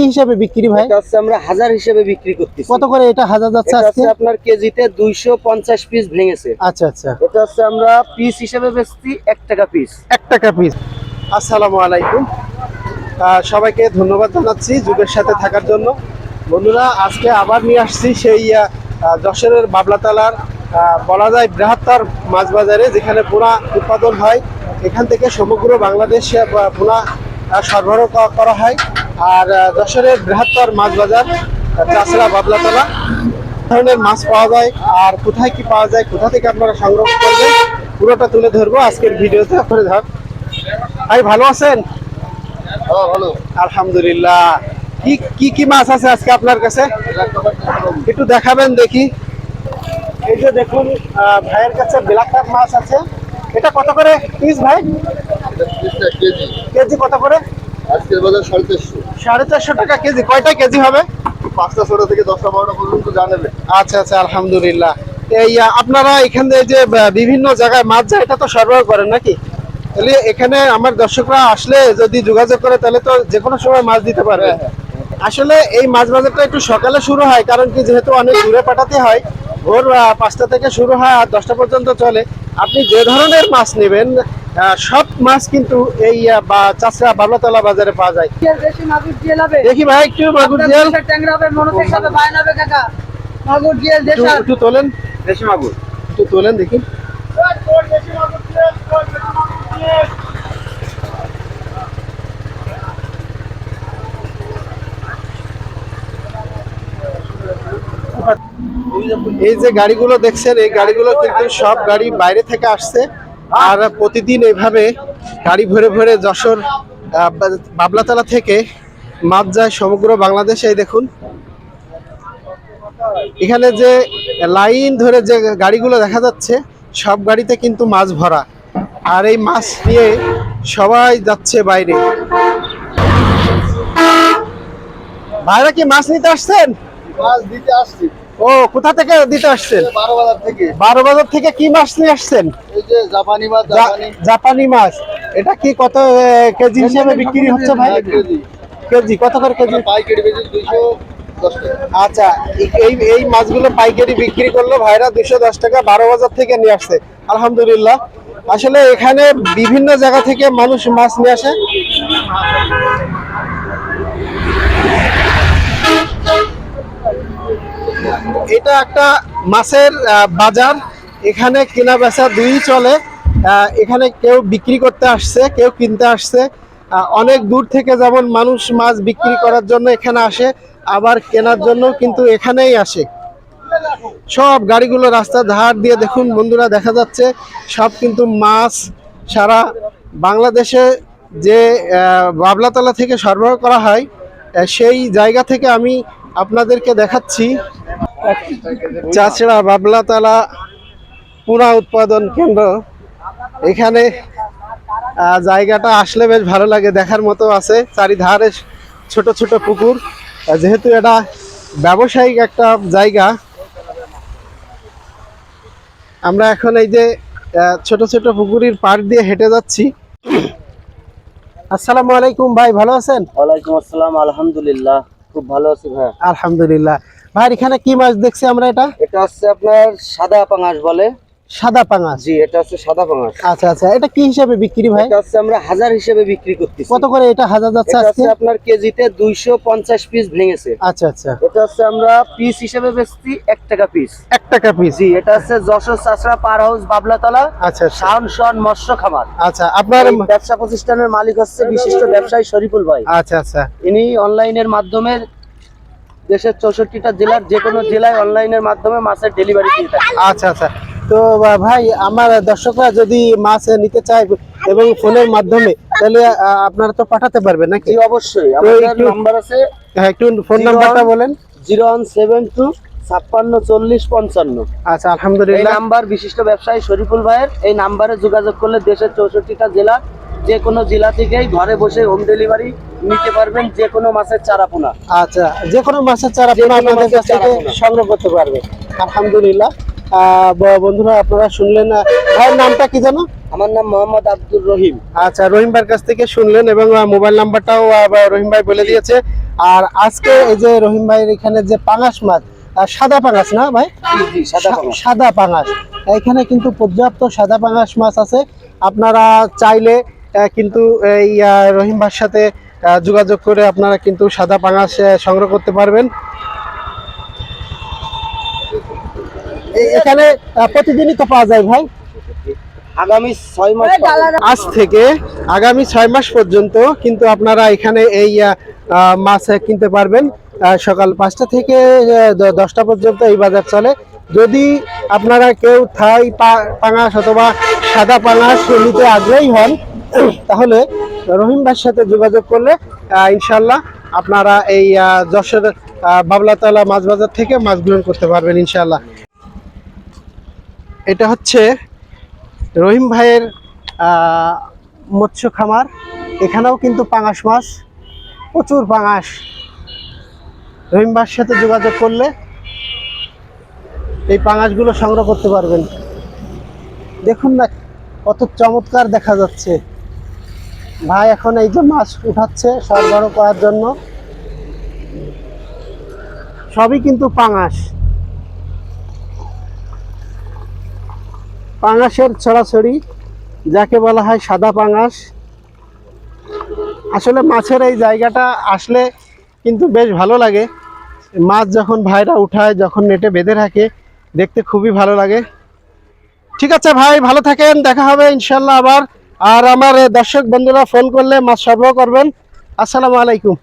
কি হিসাবে বিক্রি ভাই? এটা হচ্ছে আমরা হাজার হিসাবে বিক্রি করতেছি। কত করে এটা হাজার যাচ্ছে আজকে? আপনার কেজিতে দুইশো পঞ্চাশ পিস ভেঙেছে। আচ্ছা আচ্ছা। এটা হচ্ছে আমরা পিস হিসাবে বেচছি এক টাকা পিস এক টাকা পিস আসসালামু আলাইকুম। সবাইকে ধন্যবাদ জানাচ্ছি যুগের সাথে থাকার জন্য। বন্ধুরা আজকে আবার নিয়ে আসছি সেই যশোরের বাবলাতলার বলা যায় বৃহত্তর মাছ বাজারে যেখানে পোনা উৎপাদন হয়। এখান থেকে সমগ্র বাংলাদেশে পোনা সরবরাহ করা হয়। আর যশোরের বৃহত্তর মাছ বাজার চাষড়া বাবলাতলা। ধরনের মাছ পাওয়া যায় আর কোথায় কি পাওয়া যায় কোথা থেকে আপনারা সংগ্রহ করবেন পুরোটা তুলে ধরবো আজকের ভিডিওতে। করে ধর। ভাই ভালো আছেন? হ্যাঁ ভালো। আলহামদুলিল্লাহ। কি কি কি মাছ আছে আজকে আপনার কাছে? একটু দেখাবেন দেখি। এই যে দেখুন ভাইয়ের কাছে ব্ল্যাক কাপ মাছ আছে। এটা কত করে পিস ভাই? কেজি। কেজি কত করে? আজকের বাজার সাড়ে চারশো। সাড়ে চারশো টাকা কেজি। কয়টা কেজি হবে? পাঁচটা ছটা থেকে দশটা বারোটা পর্যন্ত জানাবে আচ্ছা আচ্ছা আলহামদুলিল্লাহ। এই আপনারা এখান থেকে যে বিভিন্ন জায়গায় মাছ যায় এটা তো সরবরাহ করেন নাকি? তাহলে এখানে আমার দর্শকরা আসলে যদি যোগাযোগ করে তাহলে তো যে কোনো সময় মাছ দিতে পারবে। আসলে এই মাছ বাজারটা একটু সকালে শুরু হয় কারণ কি যেহেতু অনেক দূরে পাঠাতে হয় ভোর পাঁচটা থেকে শুরু হয় আর দশটা পর্যন্ত চলে। আপনি যে ধরনের মাছ নেবেন সব মাছ কিন্তু এই বা চাষরা বাবলাতলা বাজারে পাওয়া যায়। দেখি ভাই একটু মাগুর জিয়াল। একটু তোলেন। দেশি মাগুর। একটু তোলেন দেখি। এই যে গাড়িগুলো দেখছেন এই গাড়িগুলো কিন্তু সব গাড়ি বাইরে থেকে আসছে। আর প্রতিদিন এইভাবে গাড়ি ভরে ভরে যশোর বাবলাতলা থেকে মাছ যায় সমগ্র বাংলাদেশে দেখুন। এখানে যে লাইন ধরে যে গাড়িগুলো দেখা যাচ্ছে, সব গাড়িতে কিন্তু মাছ ভরা। আর এই মাছ নিয়ে সবাই যাচ্ছে বাইরে। ভাইরা কি মাছ নিতে আসছেন? মাছ দিতে আসছি। ও কোথা থেকে দিতে আসছেন? বারো বাজার থেকে। বারো বাজার থেকে কি মাছ নিয়ে আসছেন? এই যে জাপানি মাছ জাপানি। মাছ। এটা কি কত কেজি হিসেবে বিক্রি হচ্ছে ভাই? কেজি। কত করে কেজি? পাইকারি বেশি দুইশো আচ্ছা এই- এই এই মাছগুলো পাইকারি বিক্রি করল ভাইরা দুশো দশ টাকা বারো বাজার থেকে নিয়ে আসছে। আলহামদুলিল্লাহ। আসলে এখানে বিভিন্ন জায়গা থেকে মানুষ মাছ নিয়ে আসে। এটা একটা মাছের বাজার। এখানে কেনা বেচা দুই চলে এখানে কেউ বিক্রি করতে আসছে, কেউ কিনতে আসছে। অনেক দূর থেকে যেমন মানুষ মাছ বিক্রি করার জন্য এখানে আসে, আবার কেনার জন্য কিন্তু এখানেই আসে। সব গাড়িগুলো রাস্তার ধার দিয়ে দেখুন বন্ধুরা, দেখা যাচ্ছে সব কিন্তু মাছ সারা বাংলাদেশে যে বাবলাতলা থেকে সরবরাহ করা হয় সেই জায়গা থেকে আমি আপনাদেরকে দেখাচ্ছি। চাচড়া বাবলাতলা পুরা উৎপাদন কেন্দ্র। এখানে জায়গাটা আসলে বেশ ভালো লাগে দেখার মতো আছে। চারিধারে ছোট ছোট পুকুর। যেহেতু এটা ব্যবসায়িক একটা জায়গা আমরা এখন এই যে ছোট ছোট পুকুরির পাড় দিয়ে হেঁটে যাচ্ছি। আসসালামু আলাইকুম ভাই ভালো আছেন? ওয়ালাইকুম আসসালাম আলহামদুলিল্লাহ খুব ভালো আছি ভাই আলহামদুলিল্লাহ। ভাই এখানে কি মাছ দেখছি আমরা এটা? এটা হচ্ছে আপনার সাদা পাঙাশ বলে। সাদা পাঙাশ। জি এটা হচ্ছে সাদা পাঙাশ। আচ্ছা আচ্ছা এটা কি হিসাবে বিক্রি ভাই? এটা হচ্ছে আমরা হাজার হিসেবে বিক্রি করতেছি। কত করে এটা হাজার যাচ্ছে এটা আজকে? হচ্ছে আপনার কেজিতে দুইশো পঞ্চাশ পিস ভেঙেছে। আচ্ছা আচ্ছা। এটা হচ্ছে আমরা পিস হিসাবে বেচছি এক টাকা পিস এক টাকা পিস জি এটা হচ্ছে যশোর চাষড়া পার হাউস বাবলাতলা আচ্ছা আচ্ছা। শান শন মৎস্য খামার। আচ্ছা আপনার ব্যবসা প্রতিষ্ঠানের মালিক হচ্ছে বিশিষ্ট ব্যবসায়ী শরীফুল ভাই। আচ্ছা আচ্ছা। ইনি অনলাইনের মাধ্যমে দেশের চৌষট্টিটা জেলার যে কোনো জেলায় অনলাইনের মাধ্যমে মাছের ডেলিভারি দিয়ে থাকে আচ্ছা আচ্ছা। তো ভাই আমার দর্শকরা যদি মাছ নিতে চায় এবং ফোনের মাধ্যমে তাহলে আপনারা তো পাঠাতে পারবেন নাকি? অবশ্যই। আমাদের নাম্বার আছে হ্যাঁ, একটু ফোন নাম্বারটা বলেন। জিরো ওয়ান সেভেন টু ছাপ্পান্ন চল্লিশ পঞ্চান্ন। আচ্ছা এই আলহামদুলিল্লাহ নাম্বার বিশিষ্ট ব্যবসায়ী শরীফুল ভাইয়ের এই নাম্বারে যোগাযোগ করলে দেশের চৌষট্টিটা জেলা যে কোনো জেলা থেকেই ঘরে বসে হোম ডেলিভারি নিতে পারবেন যে কোনো মাছের চারা পোনা। আচ্ছা যে কোনো মাছের চারা আপনারা আপনাদের কাছ থেকে সংগ্রহ করতে পারবে আলহামদুলিল্লাহ। বন্ধুরা আপনারা শুনলেন ভাইয়ের নামটা কি জানো আমার নাম মোহাম্মদ আব্দুর রহিম। আচ্ছা রহিম ভাইয়ের কাছ থেকে শুনলেন এবং মোবাইল নাম্বারটাও রহিম ভাই বলে দিয়েছে। আর আজকে এই যে রহিম ভাইয়ের এখানে যে পাঙাশ মাছ সাদা পাঙাশ না ভাই? সাদা পাঙাশ। এখানে কিন্তু পর্যাপ্ত সাদা পাঙাশ মাছ আছে। আপনারা চাইলে কিন্তু এই রহিম ভাইয়ের সাথে যোগাযোগ করে আপনারা কিন্তু সাদা পাঙাশ সংগ্রহ করতে পারবেন। এখানে প্রতিদিনই তো পাওয়া যায় ভাই? আগামী ছয় মাস। আজ থেকে আগামী ছয় মাস পর্যন্ত কিন্তু আপনারা এখানে এই মাছ কিনতে পারবেন। সকাল পাঁচটা থেকে দশটা পর্যন্ত এই বাজার চলে। যদি আপনারা কেউ থাই পাঙাশ অথবা সাদা পাঙাশ নিতে আগ্রহী হন তাহলে রহিম ভাইয়ের সাথে যোগাযোগ করলে ইনশাল্লাহ আপনারা এই যশোর বাবলাতলা মাছ বাজার থেকে মাছ গ্রহণ করতে পারবেন ইনশাল্লাহ এটা হচ্ছে রহিম ভাইয়ের মৎস্য খামার। এখানেও কিন্তু পাঙাশ মাছ, প্রচুর পাঙাশ। রহিম ভাইয়ের সাথে যোগাযোগ করলে এই পাঙাশগুলো সংগ্রহ করতে পারবেন। দেখুন না, কত চমৎকার দেখা যাচ্ছে। ভাই এখন এই যে মাছ উঠাচ্ছে সরবরাহ করার জন্য, সবই কিন্তু পাঙাশ। পাঙাশের ছড়াছড়ি, যাকে বলা হয় সাদা পাঙাশ। আসলে মাছের এই জায়গাটা আসলে কিন্তু বেশ ভালো লাগে। মাছ যখন ভাইরা উঠায়, যখন নেটে বেঁধে রাখে, দেখতে খুবই ভালো লাগে। ঠিক আছে ভাই, ভালো থাকেন, দেখা হবে ইনশাল্লাহ আবার। আর আমার দর্শক বন্ধুরা ফোন করলে মাছ সরবরাহ করবেন। আসসালামু আলাইকুম।